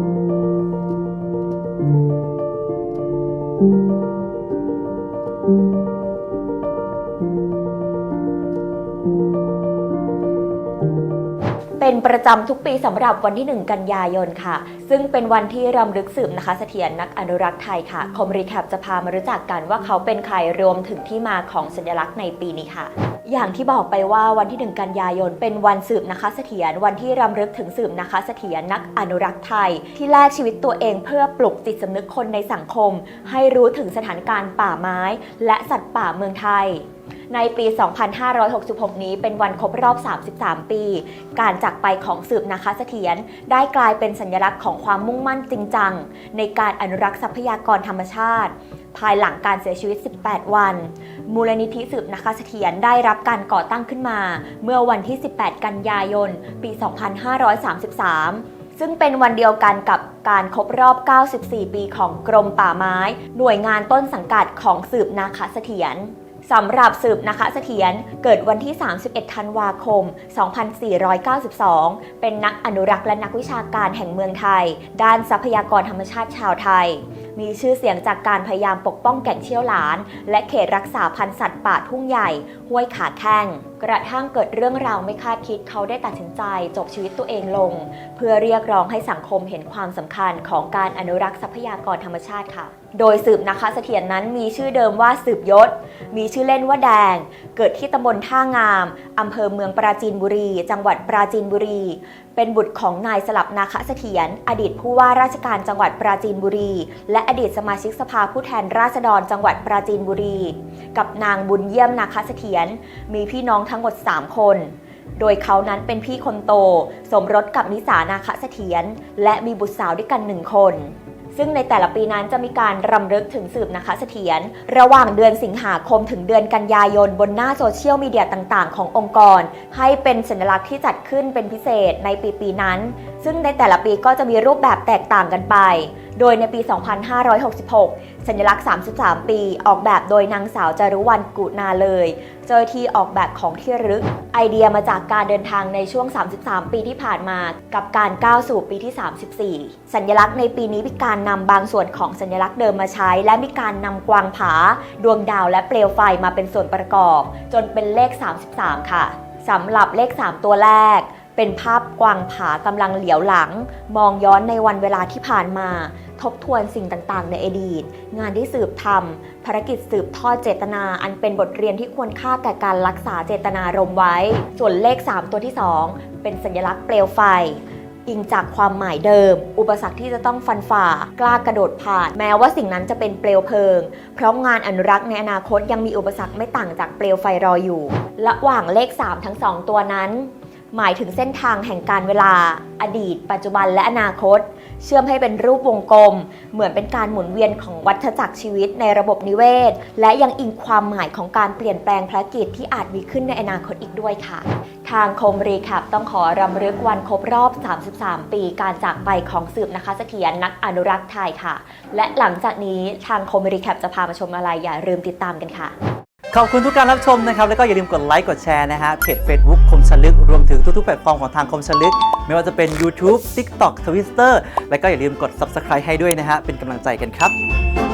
Thank you. เป็นประจำทุกปีสำหรับวันที่ 1 กันยายนค่ะ ซึ่งเป็นวันที่รำลึกสืบนะคะเสถียรนักอนุรักษ์ไทยค่ะ คอมรีแคปจะพามารู้จักกันว่าเขาเป็นใครรวมถึงที่มาของสัญลักษณ์ในปีนี้ค่ะ อย่างที่บอกไปว่าวันที่ 1 กันยายน เป็นวันสืบนะคะเสถียรวันที่รำลึกถึงสืบนะคะเสถียรนักอนุรักษ์ไทย ที่แลกชีวิตตัวเองเพื่อปลุกจิตสำนึกคนในสังคม ให้รู้ถึงสถานการณ์ป่าไม้ และสัตว์ป่าเมืองไทย ในปี 2566 นี้เป็นวันครบรอบ 33 ปี การจากไปของสืบนาคาเสถียรได้กลายเป็นสัญลักษณ์ของความมุ่งมั่นจริงจัง ในการอนุรักษ์ทรัพยากรธรรมชาติ ภายหลังการเสียชีวิต 18 วัน มูลนิธิสืบนาคาเสถียรได้รับการก่อตั้งขึ้นมา เมื่อวันที่ 18 กันยายน ปี 2533ซึ่งเป็นวันเดียวกันกับการครบรอบ 94 ปีของกรมป่าไม้ หน่วยงานต้นสังกัดของสืบนาคาเสถียร สำหรับสืบนะคะเสถียรเกิดวันที่ 31 ธันวาคม 2492 เป็นนักอนุรักษ์และนักวิชาการแห่งเมืองไทย ด้านทรัพยากรธรรมชาติชาวไทย มีชื่อเสียงจากการพยายามปกป้องแก่งเชี่ยวหลาน และเขตรักษาพันธุ์สัตว์ป่าทุ่งใหญ่ ห้วยขาแข้ง กระทั่งเกิดเรื่องราวไม่คาดคิดเขาได้ตัดสินใจจบชีวิตตัวเองลง เพื่อเรียกร้องให้สังคมเห็นความสำคัญของการอนุรักษ์ทรัพยากรธรรมชาติค่ะ โดยสืบนะคะเสถียรนั้นมีชื่อเดิมว่าสืบยศ มีชื่อเล่นว่าแดง เกิดที่ตำบลท่างามอำเภอเมืองปราจีนบุรี จังหวัดปราจีนบุรีเป็นบุตรของนายสลับนาคเสถียรอดีตผู้ว่าราชการจังหวัดปราจีนบุรี และอดีตสมาชิกสภาผู้แทนราษฎรจังหวัดปราจีนบุรี กับนางบุญเยี่ยมนาคเสถียรมีพี่น้องทั้งหมด 3 คนโดยเขานั้นเป็นพี่คนโต สมรสกับนิสานาคเสถียรและมีบุตรสาวด้วยกันหนึ่งคน ซึ่งในแต่ละปีนั้นจะมีการรำลึกถึงสืบนะคะเสถียรระหว่างเดือนสิงหาคมถึงเดือนกันยายน บนหน้าโซเชียลมีเดียต่างๆ ขององค์กร ให้เป็นสัญลักษณ์ที่จัดขึ้นเป็นพิเศษในปีปีๆนั้น ซึ่งในแต่ละปีก็จะมีรูปแบบแตกต่างกันไป โดยในปี 2566 สัญลักษณ์ 33 ปี ออกแบบโดยนางสาวจารุวรรณกุนาเลย เจ้าที่ออกแบบของที่รึก ไอเดียมาจากการเดินทางในช่วง 33 ปีที่ผ่านมา กับการก้าวสู่ปีที่ 34 สัญลักษณ์ในปีนี้มีการนำบางส่วนของสัญลักษณ์เดิมมาใช้ และมีการนำกวางผา ดวงดาวและเปลวไฟมาเป็นส่วนประกอบ จนเป็นเลข 33 ค่ะสำหรับเลข 3 ตัวแรกเป็นภาพกวางผากำลังเหลียวหลัง มองย้อนในวันเวลาที่ผ่านมา ทบทวนสิ่งต่างๆ ในอดีต งานที่สืบทำภารกิจสืบทอดเจตนา อันเป็นบทเรียนที่ควรค่าแก่การรักษาเจตนารมไว้ ส่วนเลข 3 ตัวที่ 2 เป็นสัญลักษณ์เปลวไฟอิงจากความหมายเดิม อุปสรรคที่จะต้องฟันฝ่า กล้ากระโดดผ่าน แม้ว่าสิ่งนั้นจะเป็นเปลวเพลิง เพราะงานอนุรักษ์ในอนาคตยังมีอุปสรรคไม่ต่างจากเปลวไฟรออยู่ ระหว่างเลข 3 ทั้ง 2 ตัวนั้น หมายถึงเส้นทางแห่งการเวลา อดีต ปัจจุบันและอนาคต เชื่อมให้เป็นรูปวงกลม เหมือนเป็นการหมุนเวียนของวัฏจักรชีวิตในระบบนิเวศ และยังอิงความหมายของการเปลี่ยนแปลงภารกิจที่อาจมีขึ้นในอนาคตอีกด้วยค่ะ ทางคมรีแคปต้องขอรำลึกวันครบรอบ 33 ปีการจากไปของสืบนะคะเสถียรนักอนุรักษ์ไทยค่ะ และหลังจากนี้ทางคมรีแคปจะพามาชมอะไรอย่าลืมติดตามกันค่ะ ขอบคุณทุกการรับชมนะครับ แล้วก็อย่าลืมกดไลค์กดแชร์นะฮะเพจ Facebook คมชลึก ทุกๆแพลตฟอร์มของทางคมชลึก ไม่ว่าจะเป็น YouTube TikTok Twitter และก็อย่าลืมกด Subscribe ให้ด้วยนะฮะเป็นกำลังใจกันครับ